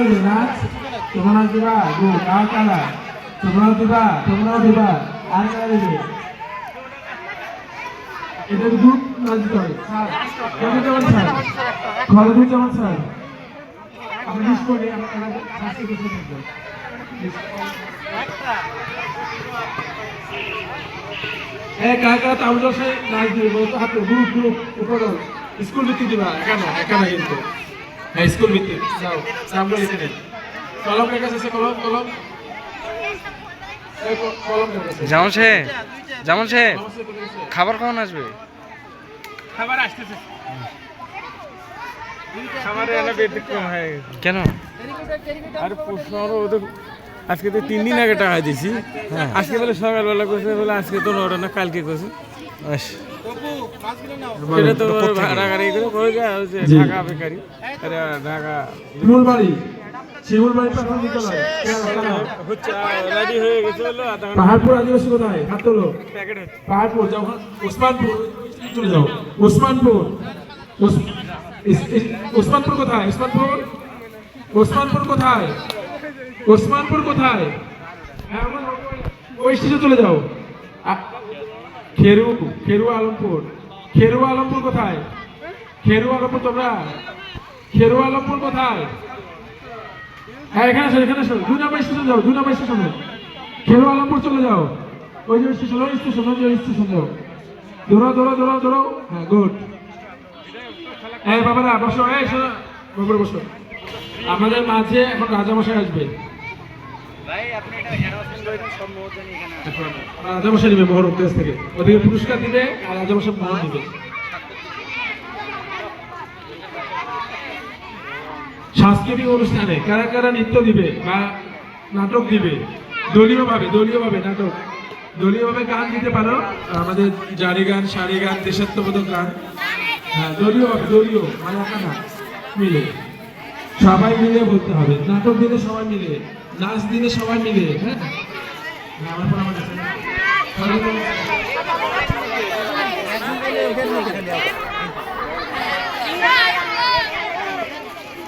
দিবে নাচ তোমরা দিবা আর কারা তোমরাও দিবা তোমরাও দিবা আর কারা এটা গ্রুপ নাচ হবে স্যার স্যার আপনি লিস্ট করে আমরা শাস্তি কারা কারা স্কুল ভিত্তিক দিবা কেন কেন কিন্তু হ্যাঁ স্কুল ভিত্তিক। যাও নামগুলো লিখে নিন। কলম কার কাছে আছে কলম কলম। যেমন সে যেমন সে? খাবার কখন আসবে? খাবার আসতেছে। খাবারে এনে ব্যতিক্রম হয়ে কেন? আর প্রশ্ন হলো ওদের আজকে তো তিন দিন আগে টাকা দিছি হ্যাঁ। আজকে বলে সকালবেলা করছে বলে আজকে তো নটা না কালকে করছে আস, সেটা তো ভাড়া গাড়ি করে করে যায় হচ্ছে ঢাকা বেকারি। এটা ঢাকা। শিমুলবাড়ি শিমুলবাড়ি প্রাথমিক বিদ্যালয় হচ্ছে রেডি হয়ে গেছে বলল পাহাড়পুর আদিবাসী কোথায়? হাত তোলো। প্যাকেট হচ্ছে। পাহাড়পুর যখন ওসমানপুর চলে যাও। ওসমানপুর ওস- ইস- ইস- ওসমানপুর কোথায়? ওসমানপুর ওসমানপুর কোথায়? ওসমানপুর কোথায়? ওই স্টেশনে চলে যাও। খেরু খেরু আলমপুর। খেরু আলমপুর কোথায়? খেরু আলমপুর তোমরা? খেরু আলমপুর কোথায়? হ্যাঁ এখানে আসো এখানে আসো। দুই স্টেশন যাও, দুই স্টেশনে। খেরু আলমপুর চলে যাও। ওই যে স্টেশন, ওই স্টেশন, ওই যে স্টেশন যাও। দৌড়াও দৌড়াও দৌড়াও দৌড়াও হ্যাঁ গুড। এই বাবারা, বসো, এই শোনো। বাবারা, বসো। আমাদের মাঝে এখন রাজামশাই আসবে। ওদিকে পুরস্কার দিবে আর সাংস্কৃতিক অনুষ্ঠানে কারা কারা নৃত্য দিবে বা নাটক দিবে? দলীয় ভাবে দলীয় ভাবে নাটক। দলীয় ভাবে গান দিতে পারো। আমাদের জারি গান, সারি গান, দেশাত্মবোধক গান। হ্যাঁ দলীয় ভাবে দলীয় মানে মিলে। সবাই মিলে বলতে হবে। নাটক দিলে সবাই মিলে। নাচ দিলে সবাই মিলে হ্যাঁ? হ্যাঁ, আমার পর আমার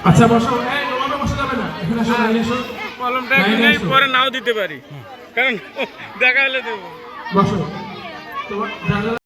আচ্ছা বসো। বসে যাবে না। এখানে আসো লাইনে এসো। কলমটা লাইনে দিলেই এসো। পরে নাও দিতে পারি। কারণ দেখা হলে দেবো। বসো। তোমার